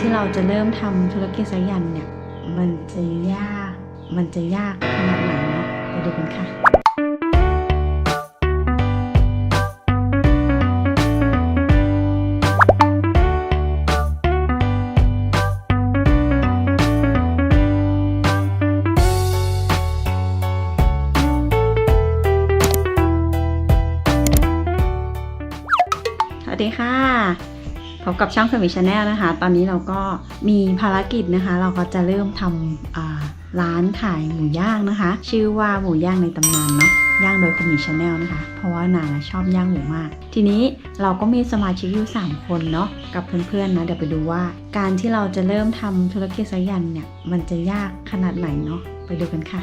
ที่เราจะเริ่มทำธุรกิจสักอย่างเนี่ย มันจะยาก มันจะยากขนาดไหนเนาะไปดูกันค่ะสวัสดีค่ะ พบกับช่องสมิชแนลนะคะ ตอนนี้เราก็มีภารกิจนะคะ เราก็จะเริ่มทำร้านขายหมูย่างนะคะ ชื่อว่าหมูย่างในตำนานเนาะย่างโดยคุณหมีชาแนลนะคะ เพราะว่านางชอบย่างหมูมาก ทีนี้เราก็มีสมาชิกอยู่ 3 คนเนาะกับเพื่อนๆนะ เดี๋ยวไปดูว่า การที่เราจะเริ่มทำธุรกิจสักย่างเนี่ย มันจะยากขนาดไหนเนาะไปดูกันค่ะ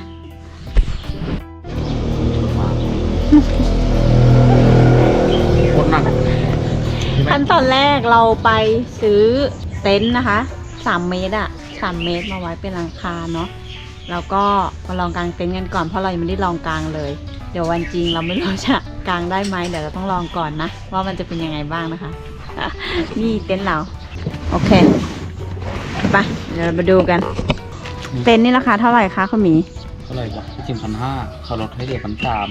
โคตรหนัก ขั้นตอนแรกเราไปซื้อเต็นท์นะคะ3เมตรอะ3เมตรมาไว้เป็นหลังคาเนาะแล้วก็มาลองกางเต็นท์กันก่อนเพราะเรายังไม่ได้ลองกางเลย เดี๋ยววันจริงเราไม่รู้จะกางได้ไหมเดี๋ยวเราต้องลองก่อนนะ ว่ามันจะเป็นยังไงบ้างนะคะ นี่เต็นท์เรา โอเคไปเดี๋ยวเรามาดูกัน เต็นท์นี่ราคาเท่าไหร่คะคุณหมีเท่าไหร่วะพี่จิมพันห้าเขาลดให้เด็กพันสาม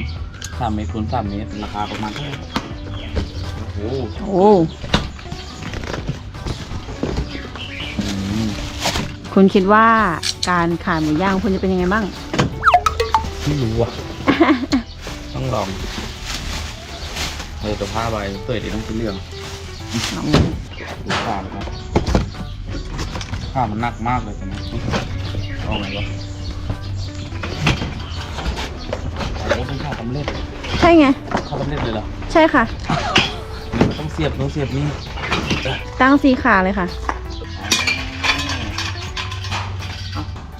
สามเมตรคูณสามเมตรราคาประมาณเท่าไหร่ โอ้โหโอ้อืมคุณคิดว่าการขายหมูย่างคุณจะเป็นยังไงบ้าง ไม่รู้อะ ต้องลองเออตัวผ้าใบเปิดดีต้องเป็นเรื่องลองดูผ้าเลยนะผ้ามันหนักมากเลยตอนนี้เอาไงวะโอ้โหเป็นผ้าสำเร็จ ใช่ไงผ้าสำเร็จเลยเหรอ ใช่ค่ะ สียบต้องเสียบนี่ตั้งสีขาเลยค่ะ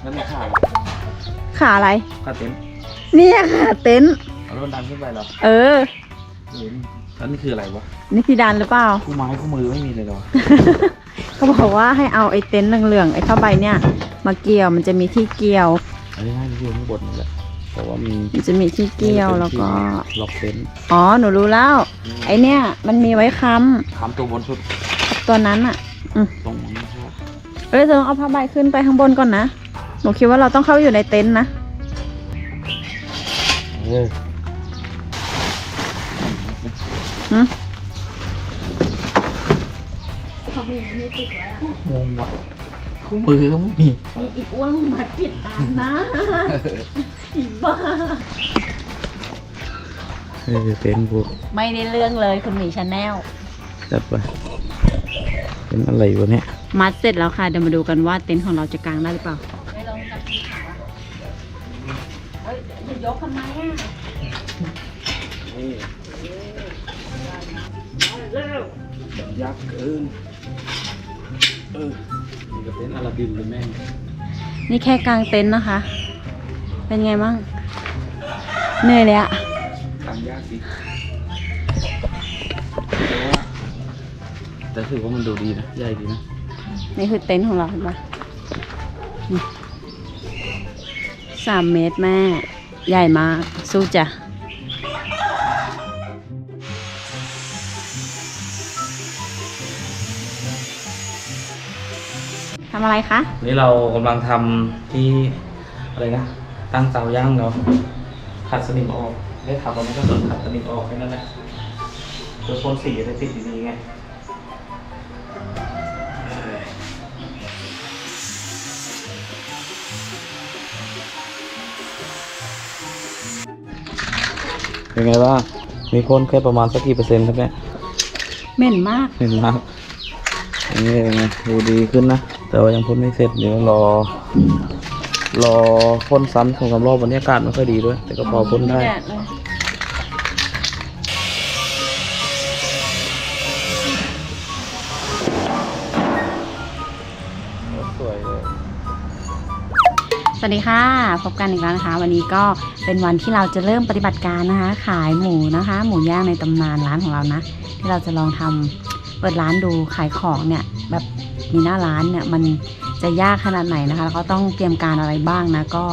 นั่นไม่ขาดขาอะไร ขาดเต็นท์เนี่ยค่ะเต็นท์เอาแล้วมันดันขึ้นไปเหรอเออเห็นแล้วนี่คืออะไรวะนี่พี่ดันหรือเปล่า คู่ไม้คู่มือไม่มีเลยเหรอเขาบอกว่าให้เอาไอ้เต็นท์เหลืองๆไอ้ผ้าใบเนี่ย มาเกี่ยวมันจะมีที่เกี่ยว อันนี้ง่ายที่อยู่ข้างบนนี่แหละ แต่ว่ามีมันจะมีที่เกี่ยวแล้วก็ ล็อกเต็นท์อ๋อ หนูรู้แล้ว ไอเนี่ยมันมีไว้ค้ทำตัวบนสุดำตัวนั้นอะตรงนี้ใช่ไหมเอ้ยเธอเอาผ้าใบขึ้นไปข้างบนก่อนนะ หนูคิดว่าเราต้องเข้าไปอยู่ในเต็นท์นะ เออหึงงว่ะคู่มือก็ไม่มีมีอีกอ้วนมาปิดตามนะ อีบ้าเออเต็นท์พวกไม่ได้เรื่องเลยคุณหมีชาแนลจัดไปเป็นอะไรวะเนี่ยมัดเสร็จแล้วค่ะ เดี๋ยวมาดูกันว่าเต็นท์ของเราจะกางได้หรือเปล่าไม่ลองจับสีขาวเฮ้ยอย่ายกทำไมอะยักษ์เกินเออนี่ก็เต็นท์อลาดินเลยแม่งนี่แค่กางเต็นท์นะคะ เป็นไงบ้างเหนื่อยเลยอะทางยากสิแต่ว่าแต่ถือว่ามันดูดีนะ ใหญ่ดีนะ นี่คือเต็นท์ของเราเห็นปะนี่สามเมตรแม่ ใหญ่มาก สู้จ้ะ ทำอะไรคะ นี่เรากำลังทำที่อะไรนะ ตั้งเตาย่างเราขัดสนิมออก ได้ทำเราไม่ก็สนขัดสนิมออกแค่นั้นแหละเพื่อพ่นสีจะติดดีๆไงเป็นไงบ้าง มีพ่นแค่ประมาณสักกี่เปอร์เซ็นต์ครับเนี่ยเหม็นมาก เห็นมากอันนี้เป็นไงดูดีขึ้นนะ แต่ว่ายังพ่นไม่เสร็จเดี๋ยวรอ รอพ่นซ้ำสองสามรอบวันนี้อากาศไม่ค่อยดีด้วย แต่ก็พอพ่นได้ แดดเลยสวยเลย สวัสดีค่ะ พบกันอีกแล้วนะคะ วันนี้ก็เป็นวันที่เราจะเริ่มปฏิบัติการนะคะ ขายหมูนะคะ หมูย่างในตำนานร้านของเรานะ ที่เราจะลองทำเปิดร้านดูขายของเนี่ยแบบมีหน้าร้านเนี่ยมัน จะยากขนาดไหนนะคะแล้วก็ต้องเตรียมการอะไรบ้างนะ ก็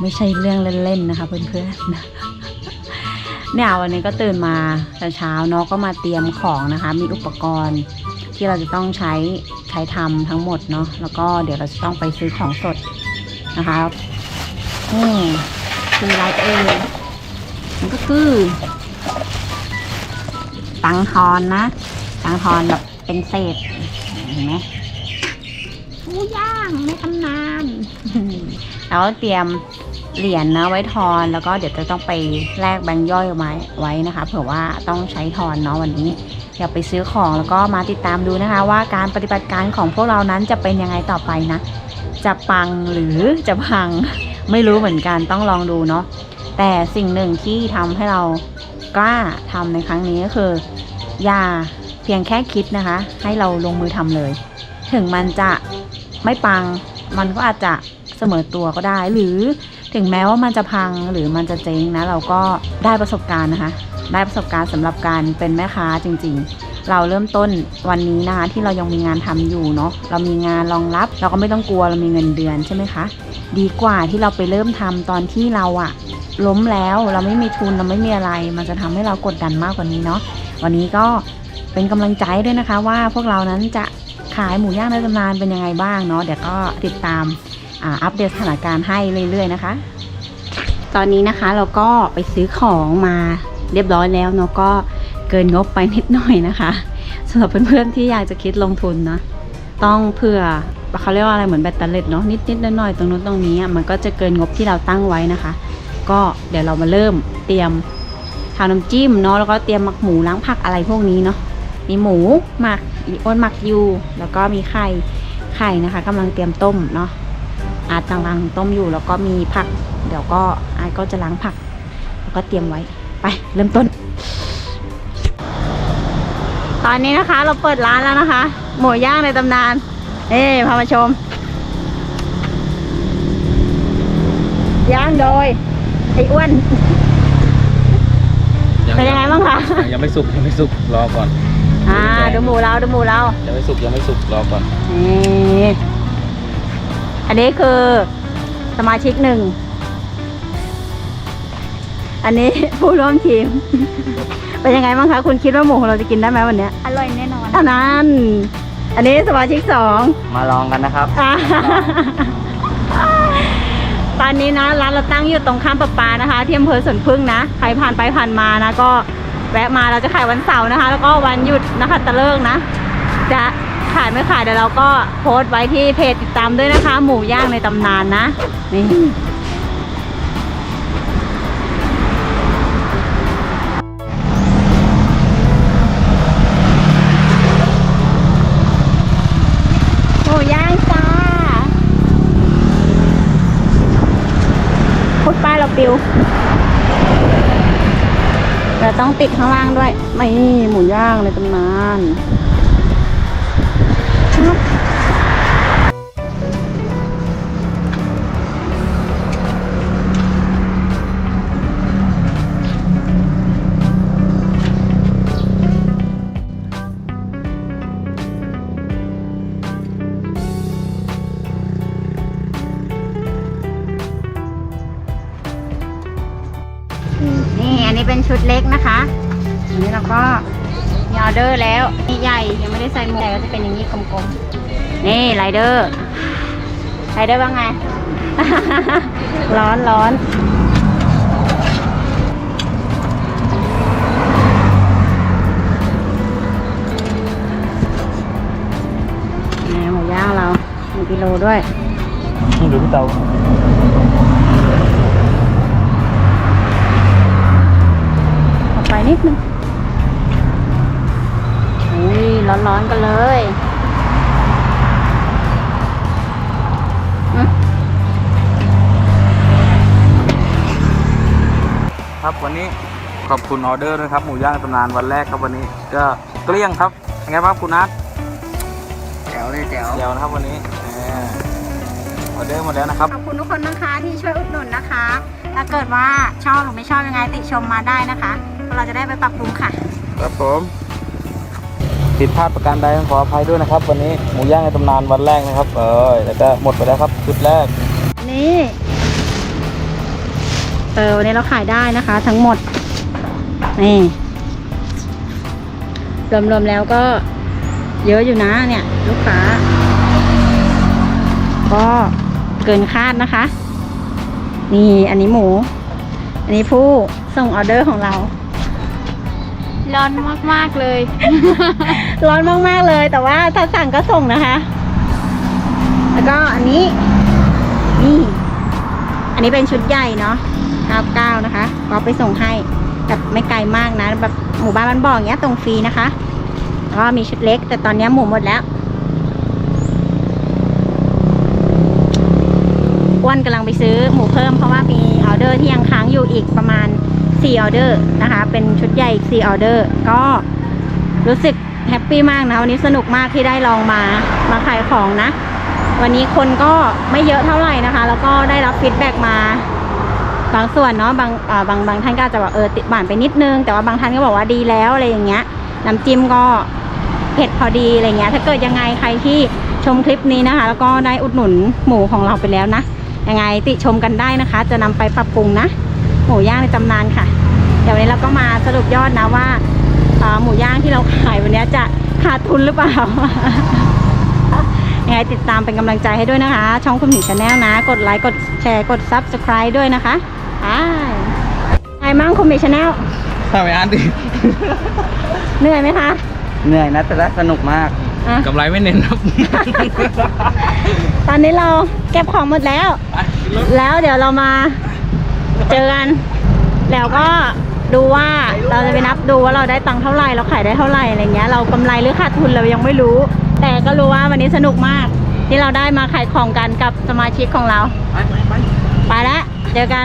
ไม่ใช่เรื่องเล่นๆนะคะ เพื่อนๆเนี่ยวันนี้ก็ตื่นมาแต่เช้าเนาะก็มาเตรียมของนะคะ มีอุปกรณ์ที่เราจะต้องใช้ใช้ทำทั้งหมดเนาะแล้วก็เดี๋ยวเราจะต้องไปซื้อของสดนะคะนี่คืออไรเอ่ยมันก็คือ ตังทอนนะ ตังทอนแบบเป็นเศษเห็นไหมหมูย่างในตำนาน แล้วเตรียมเหรียญนะไว้ทอนแล้วก็เดี๋ยวจะต้องไปแลกแบงค์ย่อยไว้ไว้นะคะเผื่อว่าต้องใช้ทอนเนาะวันนี้เดี๋ยวไปซื้อของแล้วก็มาติดตามดูนะคะ ว่าการปฏิบัติการของพวกเรานั้นจะเป็นยังไงต่อไปนะ จะปังหรือจะพังไม่รู้เหมือนกันต้องลองดูเนาะแต่สิ่งหนึ่งที่ทำให้เรากล้าทำในครั้งนี้ก็คือ อย่าเพียงแค่คิดนะคะ ให้เราลงมือทำเลย ถึงมันจะไม่ปังมันก็อาจจะ เสมอตัวก็ได้ หรือถึงแม้ว่ามันจะพังหรือมันจะเจ๊งนะ เราก็ได้ประสบการณ์นะคะ ได้ประสบการณ์สำหรับการเป็นแม่ค้าจริง ๆ เราเริ่มต้นวันนี้นะคะที่เรายังมีงานทำอยู่เนาะเรามีงานรองรับ เราก็ไม่ต้องกลัวเรามีเงินเดือนใช่ไหมคะดีกว่าที่เราไปเริ่มทำตอนที่เราอะล้มแล้วเราไม่มีทุนเราไม่มีอะไร มันจะทำให้เรากดดันมากกว่านี้เนาะวันนี้ก็เป็นกำลังใจด้วยนะคะว่าพวกเรานั้นจะขายหมูย่างในตำนานเป็นยังไงบ้างเนาะเดี๋ยวก็ติดตาม อัปเดตสถานการณ์ให้เรื่อยๆนะคะ ตอนนี้นะคะเราก็ไปซื้อของมาเรียบร้อยแล้วเนาะก็เกินงบไปนิดหน่อยนะคะสำหรับเพื่อนๆที่อยากจะคิดลงทุนนะต้องเผื่อเขาเรียกว่าอะไรเหมือนแบตเตอรี่เนาะนิดๆหน่อยๆตรงนู้นตรงนี้มันก็จะเกินงบที่เราตั้งไว้นะคะ ก็เดี๋ยวเรามาเริ่มเตรียมทำน้ำจิ้มเนาะแล้วก็เตรียมหมักหมูล้างผักอะไรพวกนี้เนาะมีหมูหมักอีอ้นหมักยูแล้วก็มีไข่ไข่นะคะกำลังเตรียมต้มเนาะ อาจกำลังต้มอยู่แล้วก็มีผัก เดี๋ยวก็อาจก็จะล้างผัก แล้วก็เตรียมไว้ไปเริ่มต้น ตอนนี้นะคะเราเปิดร้านแล้วนะคะ หมูย่างในตำนานเอ๊พามาชม ย่างโดยไอ้อ้วนเป็นยังไงบ้างคะยังไม่สุกยังไม่สุกรอก่อน อ่าดูหมูเราดูหมูเรายังไม่สุกยังไม่สุกรอก่อนนี่ อันนี้คือสมาชิกหนึ่ง อันนี้ผู้ร่วมทีม เป็นยังไงบ้างคะ คุณคิดว่าหมูของเราจะกินได้ไหมวันเนี้ยอร่อยแน่นอน อันนั้น อันนี้สมาชิกสอง มาลองกันนะครับ อ่าตอนนี้นะร้านเราตั้งอยู่ตรงข้ามประปานะคะ ที่อำเภอสวนพึ่งนะ ใครผ่านไปผ่านมานะ ก็แวะมาเราจะขายวันเสาร์นะคะ แล้วก็วันหยุดนะคะตะเลิกนะ จะ ขายไม่ขายเดี๋ยวเราก็โพสต์ไว้ที่เพจติดตามด้วยนะคะ หมูย่างในตำนานนะ นี่หมูย่างจ้าพุดป้ายเราปิวเราต้องติดข้างล่างด้วย ไม่หมูย่างในตำนาน นี่อันนี้เป็นชุดเล็กนะคะอันนี้เราก็ ออเดอร์แล้วนี่ใหญ่ยังไม่ได้ใส่หมวกใหญ่ก็จะเป็นอย่างนี้กลมๆ นี่ไรเดอร์ไรเดอร์ว่าไง ร้อนร้อนนี่หมูย่างเราหนึ่งกิโลด้วยดูที่เตาออกไปนิดนึง ร้อนๆกันเลยอืมครับวันนี้ขอบคุณออเดอร์ด้วยครับ หมูย่างตำนานวันแรกครับวันนี้ ก็เกลี้ยงครับยังไงบ้างคุณนัทแจ๋วเลยแจ๋วเดี๋ยวนะครับวันนี้แหมออเดอร์หมดแล้วนะครับขอบคุณทุกคนนะคะที่ช่วยอุดหนุนนะคะถ้าเกิดว่าชอบหรือไม่ชอบยังไงติชมมาได้นะคะ เราจะได้ไปปรับปรุงค่ะ ครับผม ผิดพลาดประการใดขออภัยด้วยนะครับ วันนี้หมูย่างในตำนานวันแรกนะครับ เออแล้วก็หมดไปแล้วครับชุดแรกนี่เออวันนี้เราขายได้นะคะ ทั้งหมดนี่รวมๆแล้วก็เยอะอยู่นะเนี่ย ลูกค้า ก็เกินคาดนะคะ นี่อันนี้หมู อันนี้ผู้ส่งออเดอร์ของเรา ร้อนมากๆเลย ร้อนมากๆเลย แต่ว่าถ้าสั่งก็ส่งนะคะ แล้วก็อันนี้ นี่ อันนี้เป็นชุดใหญ่เนาะ99นะคะก็ไปส่งให้แบบไม่ไกลมากนะแบบหมู่บ้านมันบออย่างเงี้ยส่งฟรีนะคะแล้วก็มีชุดเล็ก แต่ตอนนี้หมูหมดแล้วอ้วนกำลังไปซื้อหมูเพิ่มเพราะว่ามีออเดอร์ที่ยังค้างอยู่อีกประมาณ 4ออเดอร์นะคะ เป็นชุดใหญ่อีก4ออเดอร์ก็รู้สึกแฮปปี้มากนะวันนี้สนุกมากที่ได้ลองมามาขายของนะ วันนี้คนก็ไม่เยอะเท่าไหร่นะคะ แล้วก็ได้รับฟีดแบ็กมาบางส่วนเนาะบางบางบางท่านก็จะบอกเออติดหวานไปนิดนึง แต่ว่าบางท่านก็บอกว่าดีแล้วอะไรอย่างเงี้ยน้ำจิ้มก็เผ็ดพอดีอะไรเงี้ยถ้าเกิดยังไงใครที่ชมคลิปนี้นะคะ แล้วก็ได้อุดหนุนหมูของเราไปแล้วนะยังไงติชมกันได้นะคะ จะนำไปปรับปรุงนะ หมูย่างในตำนานค่ะ เดี๋ยววันนี้เราก็มาสรุปยอดนะว่าเอ่อหมูย่างที่เราขายวันนี้จะขาดทุนหรือเปล่ายังไงติดตามเป็นกำลังใจให้ด้วยนะคะ ช่องคุณหมีชาแนลนะ กดไลค์กดแชร์กด Subscribe ด้วยนะคะไปไงมั่งคุณหมีชาแนลทำไมอ่านดิเหนื่อยไหมคะ เหนื่อยนะแต่ละสนุกมากอะกำไรไม่เน้นครับ ตอนนี้เราเก็บของหมดแล้ว แล้วเดี๋ยวเรามา เจอกันแล้วก็ดูว่าเราจะไปนับดูว่าเราได้ตังค์เท่าไหร่เราขายได้เท่าไหร่อะไรเงี้ยเรากำไรหรือขาดทุนเรายังไม่รู้ แต่ก็รู้ว่าวันนี้สนุกมาก ที่เราได้มาขายของกันกับสมาชิกของเรา ไปไปไปไปแล้วเจอกัน